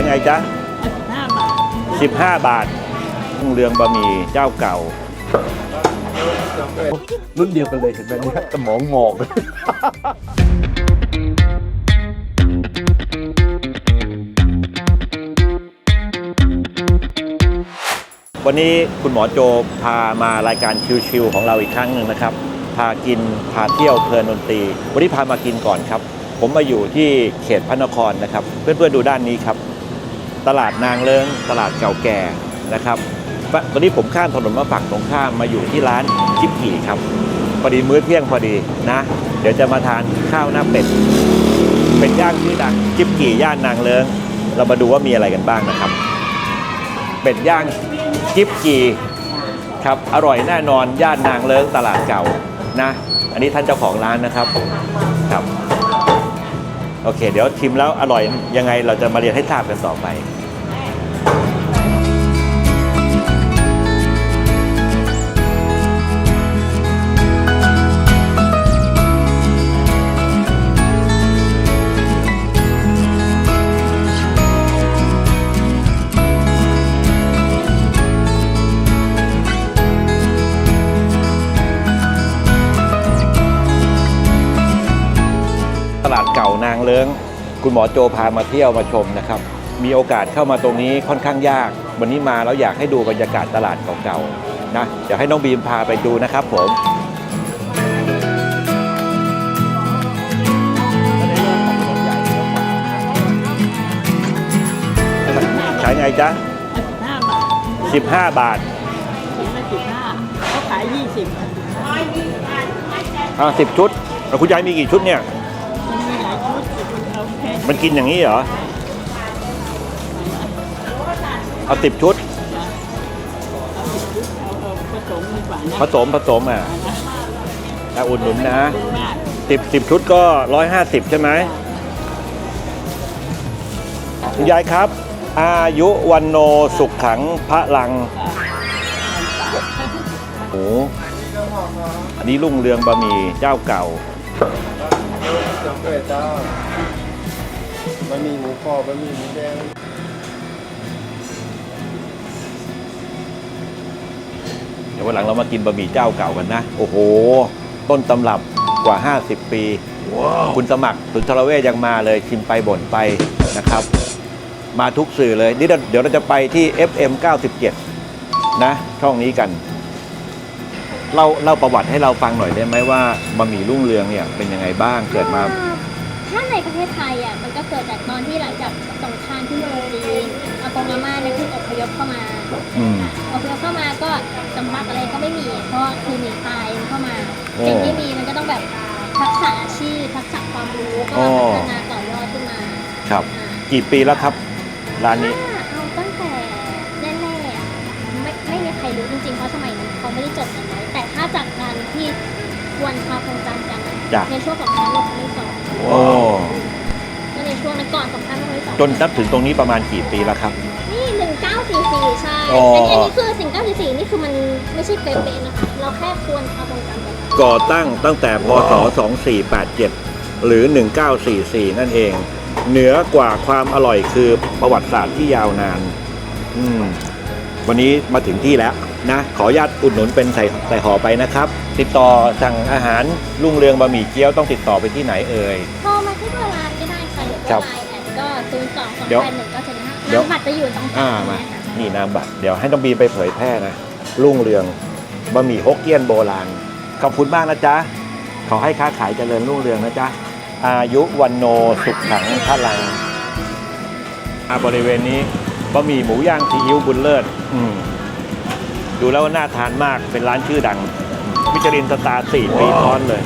ายไงจ๊ะห้าบาท15 บาทรุ่งเรืองบะหมี่เจ้าเก่า รุ่นเดียวกันเลยเห็นไหมเนี่ยสมองงอกวันนี้คุณหมอโจพามารายการชิวๆของเราอีกครั้งหนึ่งนะครับ พากินพาเที่ยวเพลินดนตรี วันนี้พามากินก่อนครับ ผมมาอยู่ที่เขตพระนครนะครับ เพื่อนๆดูด้านนี้ครับ ตลาดนางเลิงตลาดเก่าแก่นะครับตอนนี้ผมข้ามถนนมาฝั่งตรงข้ามมาอยู่ที่ร้านจิ๊บกี่ครับพอดีมื้อเที่ยงพอดีนะ เดี๋ยวจะมาทานข้าวหน้าเป็ดเป็ดย่างชื่อดังจิ๊บกี่ย่านนางเลิงเรามาดูว่ามีอะไรกันบ้างนะครับ เป็ดย่างจิ๊บกี่ครับอร่อยแน่นอนย่านนางเลิงตลาดเก่านะ อันนี้ท่านเจ้าของร้านนะครับครับ โอเค เดี๋ยวชิมแล้วอร่อยยังไงเราจะมาเรียนให้ทราบกันต่อไป คุณหมอโจพามาเที่ยวมาชมนะครับ มีโอกาสเข้ามาตรงนี้ค่อนข้างยาก วันนี้มาแล้วอยากให้ดูบรรยากาศตลาดเก่าๆนะเดี๋ยวให้น้องบีมพาไปดูนะครับผมขายไงจ๊ะห้าบาท 15 บาทถึงละสิบห้าเขาขายยี่สิบอ่าสิบชุดแล้วคุณยายมีกี่ชุดเนี่ย มันกินอย่างนี้เหรอ เอาสิบชุดเอาสิบชุดเอาเอาผสมดีกว่านะผสมอะถ้าอุดหนุนนะเป็นมากสิบสิบชุดก็ร้อยห้าสิบใช่ไหมคุณยายครับ อายุวันโนสุขขังพระลังโอ้อันนี้รุ่งเรืองบะหมี่เจ้าเก่าเจ้า บะหมี่หมูกรอบบะหมี่หมูแดงเดี๋ยววันหลังเรามากินบะหมี่เจ้าเก่ากันนะ โอ้โห ต้นตำรับกว่า 50 ปี คุณสมัครสุนทรเวชยังมาเลยชิมไปบ่นไปนะครับ มาทุกสื่อเลยนี่เดี๋ยวเดี๋ยวเราจะไปที่ FM 97 นะ ช่องนี้กันเล่าเล่าประวัติให้เราฟังหน่อยได้ไหมว่าบะหมี่รุ่งเรืองเนี่ยเป็นยังไงบ้างเกิดมา ถ้าในประเทศไทยอะมันก็เกิดจากตอนที่หลังจากสงครามที่เมืองจีนอากงอาม่าเนี่ยเพิ่งอพยพเข้ามาอืม อพยพเข้ามาก็สมบัติอะไรก็ไม่มี เพราะว่าคือหนีตายเข้ามาโอ้สิ่งที่มีมันก็ต้องแบบทักษะอาชีพทักษะความรู้ก็โอ้พัฒนาต่อยอดขึ้นมาครับ อ่า กี่ปีแล้วครับ ร้านนี้ ถ้าเอาตั้งแต่แรกๆอะไม่ไม่มีใครรู้จริงๆ เพราะสมัยนั้นเขาไม่ได้จดกันไว้แต่ถ้าจากการที่ควรพาคงจำกันอะจ้ะ ในช่วงสงครามโลกครั้งที่สอง โอ้ก็ในช่วงนั้นก่อนสงครามโลกครั้งที่สองจนนับถึงตรงนี้ประมาณกี่ปีแล้วครับ นี่หนึ่งเก้าสี่สี่ใช่อ๋ออันนี้อันนี้คือสิ่งเก้าสี่สี่นี่คือมันไม่ใช่เป๊ะๆนะคะ เราแค่ควรพาคงจำกันก่อตั้งตั้งแต่พศ 2487 หรือ 1944 นั่นเอง เหนือกว่าความอร่อยคือประวัติศาสตร์ที่ยาวนาน อืม วันนี้มาถึงที่แล้ว นะขออนุญาตอุดหนุนเป็นใส่ใส่ห่อไปนะครับ ติดต่อสั่งอาหารรุ่งเรืองบะหมี่เกี๊ยวต้องติดต่อไปที่ไหนเอ่ย โทรมาที่เบอร์ไลน์ก็ได้ค่ะหรือครัว่าบไลน์แอดก็ศูนย์สองสองเดี๋ยวแปดหนึ่งเก้าเจ็ดห้าเดี๋ยว น้ำบัตรจะอยู่ตรงกลาอ่างมานะคะนี่นามบัตรเดี๋ยวให้ต้องบีไปเผยแพร่นะรุ่งเรืองบะหมี่ฮกเกี้ยนโบราณ ขอบคุณมากนะจ๊ะ ขอให้ค้าขายเจริญรุ่งเรืองนะจ๊ะ อายุวันโนสุขขังพลังอ่าบริเวณนี้บะหมี่หมูย่างซีอิ๊วบุญเลิศอืม ดูแล้วน่าทานมากเป็นร้านชื่อดังมิชลินสตาร์สี่ปีซ้อนเลย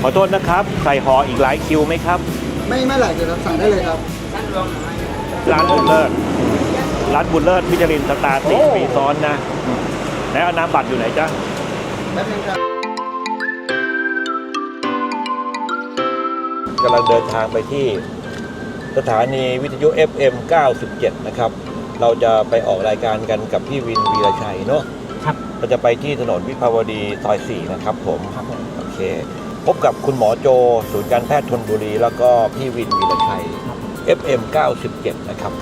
ขอโทษนะครับ ใส่ห่ออีกหลายคิวไหมครับ ไม่ไม่หลายเดี๋ยวครับสั่งได้เลยครับ ร้านบุญเลิศร้านบุญเลิศมิชลินสตาร์สี่ปีซ้อนนะอืมแล้วเอาน้ำบัตรอยู่ไหนจ๊ะแป๊บนึงครับกำลังเดินทางไปที่สถานีวิทยุ FM 97 นะครับ เราจะไปออกรายการกันกับพี่วินวีรชัยเนาะครับ เราจะไปที่ถนนวิภาวดีซอย4นะครับผม ครับผมโอเค พบกับคุณหมอโจ ศูนย์การแพทย์ทนบุรี แล้วก็พี่วินวีรชัย FM 97 นะครับ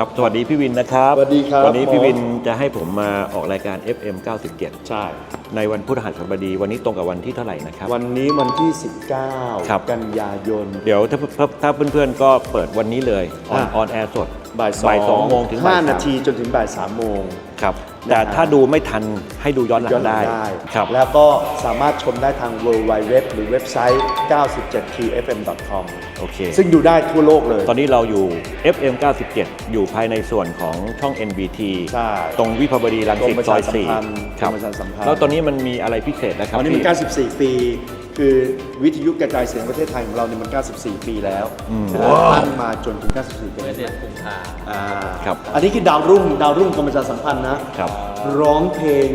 ครับ สวัสดีพี่วินนะครับสวัสดีครับวันนี้พี่ผม วินจะให้ผมมาออกรายการ FM 97 ใช่ ในวันพฤหัสบดีวันนี้ตรงกับวันที่เท่าไหร่นะครับ วันนี้วันที่ครับ19กันยายน เดี๋ยวถ้าถ้าถ้าเพื่อนๆก็เปิดวันนี้เลยออนอะ ออนแอร์สดบ่ายบ่ายสองโมงถึงบ่ายสาม5นาทีจนถึงบ่าย3โมง ครับ แต่ถ้าดูไม่ทันให้ดูย้อนหลัย้องนหลัได้งได้ครับแล้วก็สามารถชมได้ทาง w w w หรือเว็บไซต์ 97tfm.com โอเคซึ่งดูได้ทั่วโลกเลย ตอนนี้เราอยู่ FM 97 อยู่ภายในส่วนของช่อง NBT ใช่ตรงวิภาวดีรังสิตกรมประซชาอยสัมพันธ์4ครับกรมประชาสัมพันธ์แล้วตอนนี้มันมีอะไรพิเศษนะครับวันนี้มันพี่94 ปี คือวิทยุกระจายเสียงประเทศไทยของเราเนี่ยมัน 94 ปีแล้วอืมนะตั้งมาจนถึง 94 ปีเมื่อเดือนกุมภาอ่าครับ อันนี้คือดาวรุ่งดาวรุ่งกรมประชาสัมพันธ์นะครับ ร้องเพลง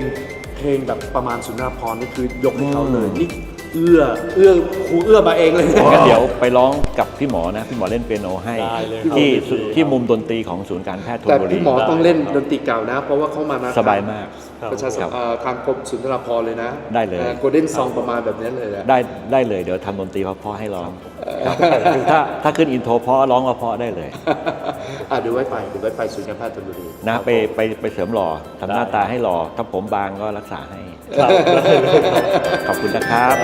เพลงแบบประมาณสุนทรภรณ์นี่คือยกให้เขาเลยอืมนี่ เอื้อเอื้อครูเอื้อมาเองเลย งั้นเดี๋ยวไปร้องกับพี่หมอนะ พี่หมอเล่นเปียโนให้ได้เลยที่ครับสุที่มุมดนตรีของศูนย์การแพทย์ธนแต่บุรี พี่หมอต้องเล่นดนตรีเก่านะ เพราะว่าเขามานะสบายมาก ประชาสัมครับเอ่อทางกรมสุนทรภรณ์เลยนะได้เลย โกลเด้นซองประมาณแบบนี้เลยนะ ได้ได้เลยเดี๋ยวทำดนตรีเพราะๆให้ร้องครับถ้าถ้าขึ้นอินโทรเพราะร้องก็เพราะได้เลย อะเดูไว้ไปเดูไว้ไปศูนย์การแพทย์ธนบุรี นะไปไปไปเสริมหล่อทำหน้าตาให้หล่อถ้าผมบางก็รักษาให้ ขอบคุณนะครับ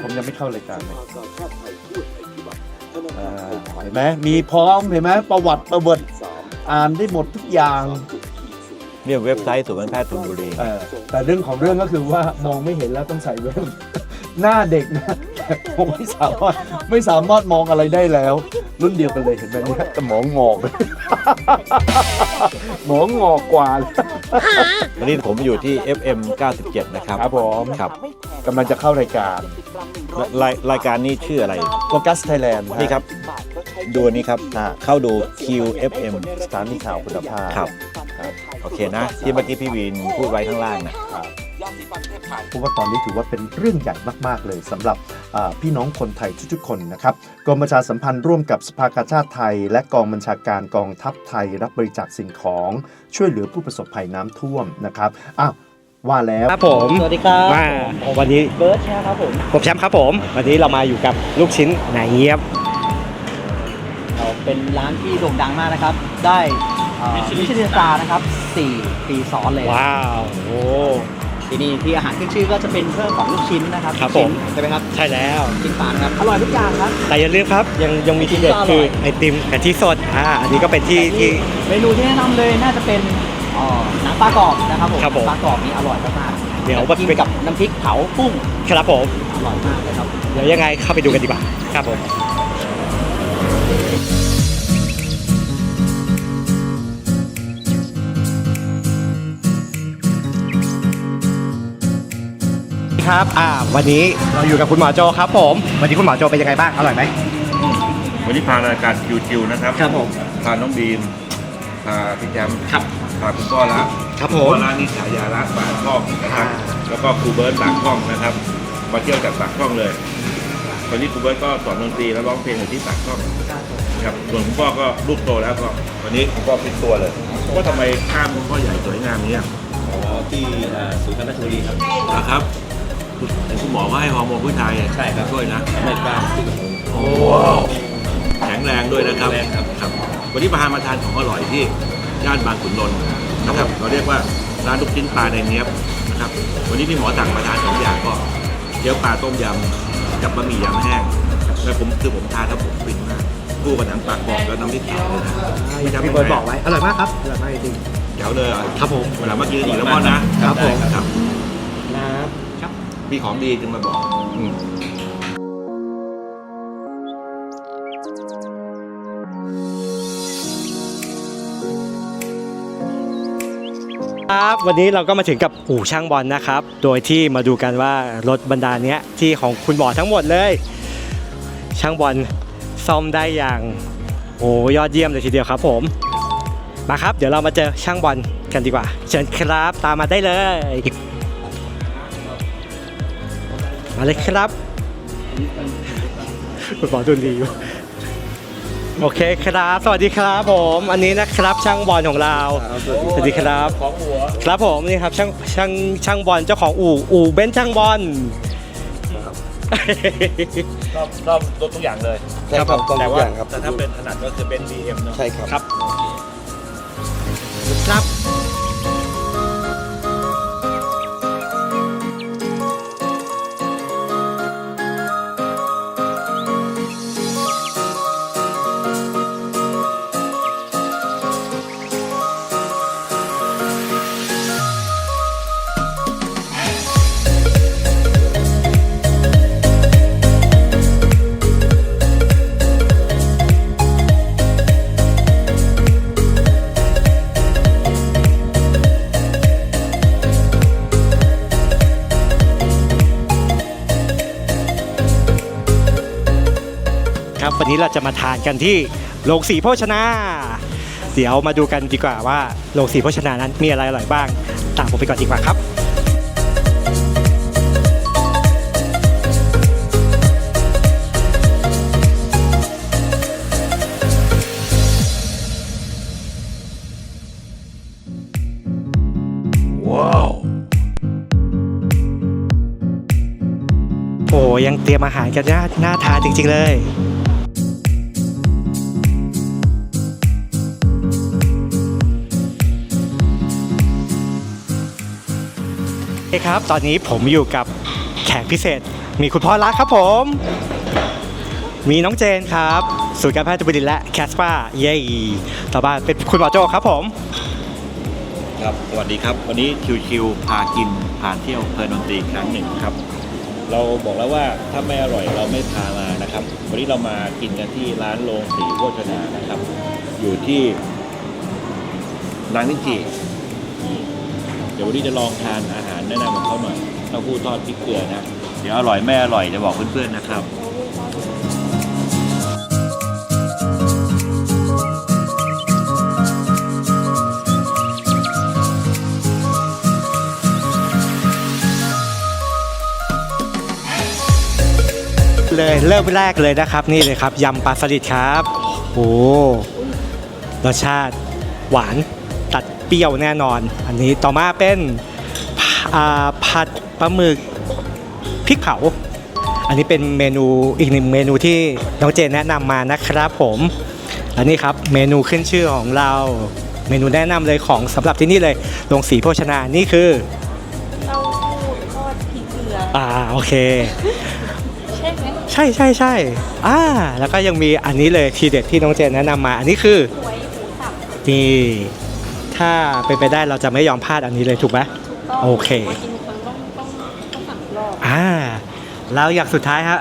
ผมยังไม่เข้ารายการเลยอ่าเห็นไหมมีพร้อมเห็นไหมประวัติประวัติ อ่านได้หมดทุกอย่างเนี่ยเว็บไซต์ศูนย์การแพทย์ธนบุรีเออแต่เรื่องของเรื่องก็คือว่ามองไม่เห็นแล้วต้องใส่แว่น หน้าเด็กนะแต่ผมไม่สามารถไม่สามารถมองอะไรได้แล้ว รุ่นเดียวกันเลยเห็นไหมเนี่ยแต่หมองอกเลย หมองอกกว่าเลยวันนี้ผมอยู่ที่ FM 97 นะครับครับผมครับกำลังจะเข้ารายการรายรายการนี้ชื่ออะไรโฟกัสไทยแลนด์ นี่ครับ ดูอันนี้ครับเข้าดู QFM สถานีข่าวคุณภาพครับโอเคนะ ที่เมื่อกี้พี่วินพูดไว้ข้างล่างนะ เพราะว่าตอนนี้ถือว่าเป็นเรื่องใหญ่มากๆเลยสำหรับอ่าพี่น้องคนไทยทุกๆคนนะครับกรมประชาสัมพันธ์ร่วมกับสภากาชาติไทย และกองบัญชาการกองทัพไทย รับบริจาคสิ่งของ ช่วยเหลือผู้ประสบภัยน้ำท่วมนะครับอ้าวว่าแล้วครับผมสวัสดีครับว่าวันนี้เบิร์ดใช่ไหมครับผมผมแชมป์ครับผม วันนี้เรามาอยู่กับลูกชิ้นไหนเงียบ เราเป็นร้านที่โด่งดังมากนะครับ ได้มิชลินสตาร์นะครับ 4 ปีซ้อนเลยว้าวโอ้ ที่นี่ที่อาหารขึ้นชื่อก็จะเป็นเรื่องของลูกชิ้นนะครับครับลูกชิ้นผมใช่ไหมครับใช่แล้ว ชิ้นปลานะครับอร่อยทุกอย่างครับ แต่อย่าลืมครับยังยังมีที่เด็ดอร่อยคือไอติมกะทิสดอ่าอันนี้ก็เป็นที่ที่ เมนูที่แนะนำเลยน่าจะเป็นเอ่อหนังปลากรอบนะครับผมครับผมปลากรอบนี่อร่อยมากๆเดี๋ยวกินกับน้ำพริกเผากุ้งครับผม อร่อยมากเลยครับ เดี๋ยวยังไงเข้าไปดูกันดีกว่าครับผม ครับอ่าวันนี้เราอยู่กับคุณหมอโจครับผม วันนี้คุณหมอโจเป็นยังไงบ้าง อร่อยไหม วันนี้พารายการคิวๆนะครับครับผม พาน้องบีมพาพี่แจมครับ พาคุณพ่อละครับคุผณมพ่อละนี่ฉายาละปากช่องนะครับแล้วก็ครูเบิร์ตปากช่องนะครับ มาเที่ยวจากปากช่องเลยตอนนี้ครูเบิร์ตก็สอนดนตรีแล้วร้องเพลงอยู่ที่ปากช่องครับส่วนคุณพ่อก็ลูกโตแล้วก็วันนี้คุณพ่อพิดตัวเลยว่าทำไมข้ามคุณพ่อใหญ่สวยงามนี้อ๋อที่ศูนย์การแพทย์บุรีครับนะครับ คุณคุณหมอก็ให้ฮอร์โมนผู้ชายใช่ครับ ช่วยนะไม่กล้าโอ้แข็งแรงด้วยนะครับ ครับ วันนี้พามาทานของอร่อยที่ย่านบางขุนนนท์นะครับ เราเรียกว่าร้านลูกชิ้นปลาในเนี้ยบนะครับ วันนี้พี่หมอสั่งมาทานสองอย่างก็เกี๊ยวปลาต้มยำกับบะหมี่ยำแห้งแล้วผมคือผมทานแล้วผมฟินมากคู่กับหนังปลากรอบแล้วน้ำพริกเผาเลยนะไม่จำพี่ไม่เบิร์ดแพ้บอกไว้ อร่อยมากครับ อร่อยมากจริงเดี๋ยวเลยเหรอครับผม เวลามากินอีกแล้วพ่อนะครับผม ครับนะครับ มีของดีจึงมาบอกอืมครับวันนี้เราก็มาถึงกับอู่ช่างบอลนะครับ โดยที่มาดูกันว่ารถบรรดาเนี้ยที่ของคุณหมอทั้งหมดเลย ช่างบอลซ่อมได้อย่างโอ้ยอดเยี่ยมเลยทีเดียวครับผม มาครับ เดี๋ยวเรามาเจอช่างบอลกันดีกว่า เชิญครับตามมาได้เลย มาเลยครับคุณหมอดูดีอยู่โอเคครับ สวัสดีครับผม อันนี้นะครับช่างบอลของเรา สวัสดีครับ ของหัวครับผมนี่ครับช่างช่างช่างบอลเจ้าของอู่อู่เบนซ์ช่างบอล ชอบชอบรถทุกอย่างเลย ใช่ครับแต่ทุกว่าอย่างครับ แต่ถ้าเป็นถนัดก็คือเป็น BM เนาะ ใช่ครับ ครับครับ ครับ วันนี้เราจะมาทานกันที่โรงสีโภชนา เดี๋ยวมาดูกันดีกว่าว่าโรงสีโภชนานั้นมีอะไรอร่อยบ้าง ตามผมไปก่อนดีกว่าครับโอ้ยังเตรียมอาหารกันน่าน่าทานจริง ๆ เลย คครับ ตอนนี้ผมอยู่กับแขกพิเศษ มีคุณพ่อรักครับผม มีน้องเจนครับศูนย์การแพทย์จุบินและแคสปาเย้ต่อมาเป็นคุณหมอโจครับผม ครับ สวัสดีครับ วันนี้ชิวๆพากินพาเที่ยวเพลินดนตรีครั้งหนึ่งครับ เราบอกแล้วว่าถ้าไม่อร่อยเราไม่พามานะครับ วันนี้เรามากินกันที่ร้านโรงสีโภชนานะครับ อยู่ที่นางนิจิ เดี๋ยววันนี้จะลองทานอาหารแนะนำของเขาหน่อยเต้าหู้ทอดพริกเกลือนะ เดี๋ยวอร่อยไม่อร่อยจะบอกเพื่อนๆนะครับเลยเริ่มแรกเลยนะครับนี่เลยครับยำปลาสลิดครับโอ้รสชาติหวาน เปรี้ยวแน่นอน อันนี้ต่อมาเป็นอ่าผัดปลาหมึกพริกเผา อันนี้เป็นเมนูอีกหนึ่งเมนูที่น้องเจนแนะนำมานะครับผมอันนี้ครับเมนูขึ้นชื่อของเราเมนูแนะนำเลยของสำหรับที่นี่เลยโรงสีโภชนานี่คือเต้าหู้ทอดพริกเกลืออ่าโอเค ใช่ไหมใช่ใช่ใช่อ่าแล้วก็ยังมีอันนี้เลยทีเด็ดที่น้องเจนแนะนำมา อันนี้คือหวยหมูสับนี่ ถ้าเป็นไปได้เราจะไม่ยอมพลาดอันนี้เลยถูกไหมต้องโอเคมากินครั้งต้องต้องต้องสั่งรอบอ่าแล้วอยากสุดท้ายฮะ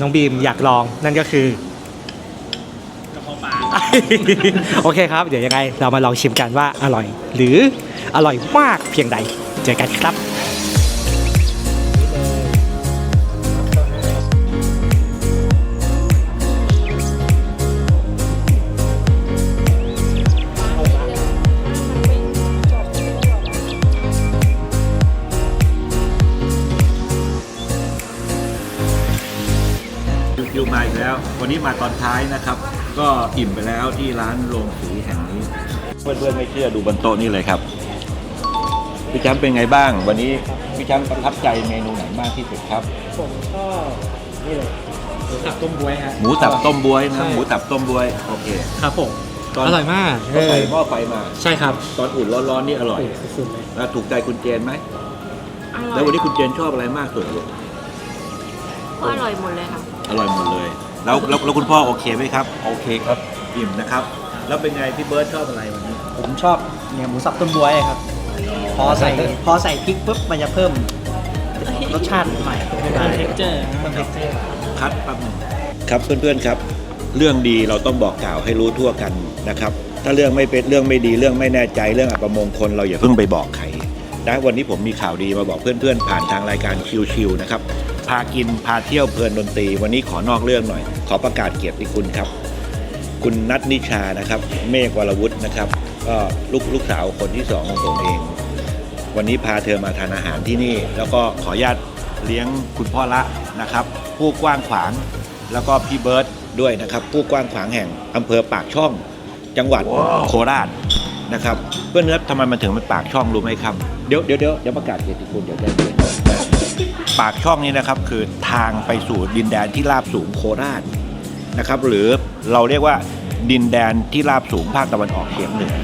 น้องบีมอยากลองนั่นก็คือโอเคครับ เดี๋ยวยังไงเรามาลองชิมกันว่าอร่อย หรืออร่อยมากเพียงใด เจอกันครับ ววันนี้มาตอนท้ายนะครับ ก็อิ่มไปแล้วที่ร้านโรงสีแห่งนี้ เพื่อนๆไม่เชื่อดูบนโต๊ะนี่เลยครับพี่แชมป์เป็นไงบ้าง วันนี้พี่แชมป์ประทับใจเมนูไหนมากที่สุดครับ ผมก็นี่เลยหมูสับต้มบวยฮะหมูสับต้มบวยใช่นะหมูสับต้มบวยโอเคครับผมตอนอร่อยมากก็ใส่หม้อไฟมา ใช่ครับ ตอนอุ่นร้อนๆนี่อร่อยสุดๆเลยแล้วถูกใจคุณเจนไหมแล้ววันนี้คุณเจนชอบอะไรมากสุดลูกก็อร่อยหมดเลยค่ะ อร่อยหมดเลย แล้วแล้วแล้วคุณพ่อโอเคไหมครับ โอเคครับอิ่มนะครับ แล้วเป็นไงพี่เบิร์ดชอบอะไรวันนี้ผมชอบเนี่ยหมูสับต้นบวยครับ พอใส่พอใส่พริกปุ๊บมันจะเพิ่มรสชาติใหม่ขึ้นมาเท็กเจอร์เพิ่มเท็กเจอร์คัดแป๊บหนึงครับเพื่อนๆครับ เรื่องดีเราต้องบอกกล่าวให้รู้ทั่วกันนะครับ ถ้าเรื่องไม่เป็นเรื่องไม่ดีเรื่องไม่แน่ใจเรื่องอัปมงคลเราอย่าเพิ่งไปบอกใครนะวันนี้ผมมีข่าวดีมาบอกเพื่อนๆ ผ่านทางรายการชิวๆนะครับ พากินพาเที่ยวเพลินดนตรี วันนี้ขอนอกเรื่องหน่อย ขอประกาศเกียรติคุณครับ คุณนัทนิชานะครับ เมฆวรวุฒินะครับ ก็ลูกลูกสาวคนที่สองของผมเอง วันนี้พาเธอมาทานอาหารที่นี่ แล้วก็ขออนุญาตเลี้ยงคุณพ่อละนะครับ ผู้กว้างขวางแล้วก็พี่เบิร์ตด้วยนะครับ ผู้กว้างขวางแห่งอำเภอปากช่อง จังหวัดโคราชนะครับเพื่อนเนื้อทำไมมันถึงเป็นปากช่องรู้ไหมครับ เดี๋ยวเดี๋ยวเดี๋ยวเดี๋ยวประกาศเกียรติคุณเดี๋ยวได้เลย ปากช่องนี้นะครับคือทางไปสู่ดินแดนที่ราบสูงโคราชนะครับ หรือเราเรียกว่าดินแดนที่ราบสูงภาคตะวันออกเฉียงเหนือ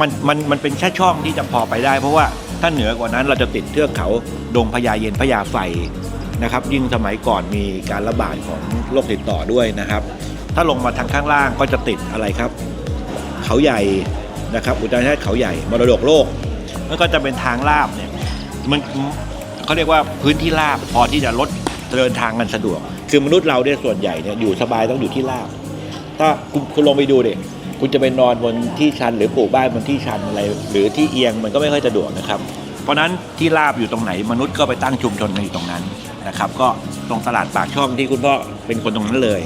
มันมันมันเป็นแค่ช่องที่จะพอไปได้ เพราะว่าถ้าเหนือกว่านั้นเราจะติดเทือกเขาดงพญาเย็นพญาไฟนะครับ ยิ่งสมัยก่อนมีการระบาดของโรคติดต่อด้วยนะครับ ถ้าลงมาทางข้างล่างก็จะติดอะไรครับ เขาใหญ่นะครับ อุทยานแห่งเขาใหญ่มรดกโลกแล้วก็จะเป็นทางลาบเนี่ยมัน เขาเรียกว่าพื้นที่ลาบพอที่จะลดเดินทางกันสะดวก คือมนุษย์เราเนี่ยส่วนใหญ่เนี่ยอยู่สบายต้องอยู่ที่ลาบ ถ้าคุณคุณลงไปดูดิคุณจะไปนอนบนที่ชันหรือปลูกบ้านบนที่ชันอะไร หรือที่เอียงมันก็ไม่ค่อยสะดวกนะครับ เพราะฉะนั้นที่ราบอยู่ตรงไหน มนุษย์ก็ไปตั้งชุมชนกันอยู่ตรงนั้นนะครับ ก็ตรงตลาดปากช่องที่คุณพ่อเป็นคนตรงนั้นเลย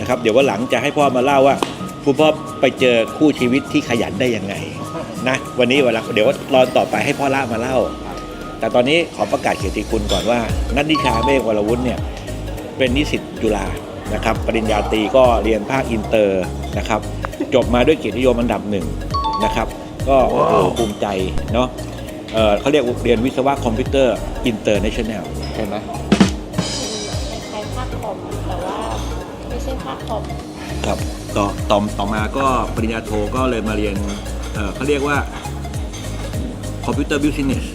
นะครับ เดี๋ยวว่าหลังจะให้พ่อมาเล่าว่าคุณพ่อไปเจอคู่ชีวิตที่ขยันได้ยังไงนะวันนี้เวลาเดี๋ยวรอต่อไปให้พ่อล่ามาเล่า แต่ตอนนี้ขอประกาศเกียรติคุณก่อนว่า นัทนิชาเมฆวรวุฒิเนี่ยเป็นนิสิตจุฬานะครับปริญญาตรีก็เรียนภาคอินเตอร์นะครับ จบมาด้วยเกียรตินิยมอันดับหนึ่งนะครับ ก็โอ้โหภูมิใจเนาะเอ่อเขาเรียกเรียนวิศวะคอมพิวเตอร์อินเตอร์เนชั่นแนลใช่ไหมคล้ายๆภาคคอมแต่ว่าไม่ใช่ภาคคอมครับต่อต่อต่อมาก็ปริญญาโทก็เลยมาเรียนเอ่อเขาเรียกว่าคอมพิวเตอร์บิสเนส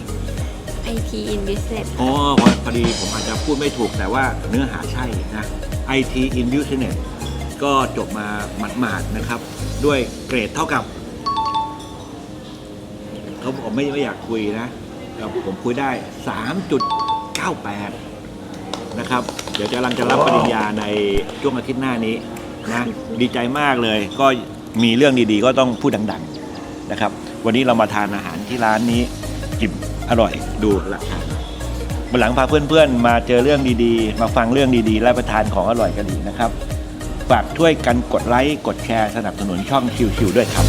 IT in Business อ๋อพอพอดีผมอาจจะพูดไม่ถูกแต่ว่าเนื้อหาใช่นะ IT in Business ก็จบมาหมาดๆนะครับ ด้วยเกรดเท่ากับเขาบอกไม่ไม่อยากคุยนะแต่ผมคุยได้ 3.98 นะครับ เดี๋ยวจะกำลังจะรับปริญญาในช่วงอาทิตย์หน้านี้นะดีใจมากเลย ก็มีเรื่องดีๆ ก็ต้องพูดดัง ๆนะครับ วันนี้เรามาทานอาหารที่ร้านนี้อิ่ม อร่อยดูหลักฐานวันหลังพาเพื่อนๆ มาเจอเรื่องดีๆ มาฟังเรื่องดีๆ และประทานของอร่อยกันดีนะครับ ฝากช่วยกันกดไลค์ กดแชร์ สนับสนุนช่องชิวๆด้วยครับ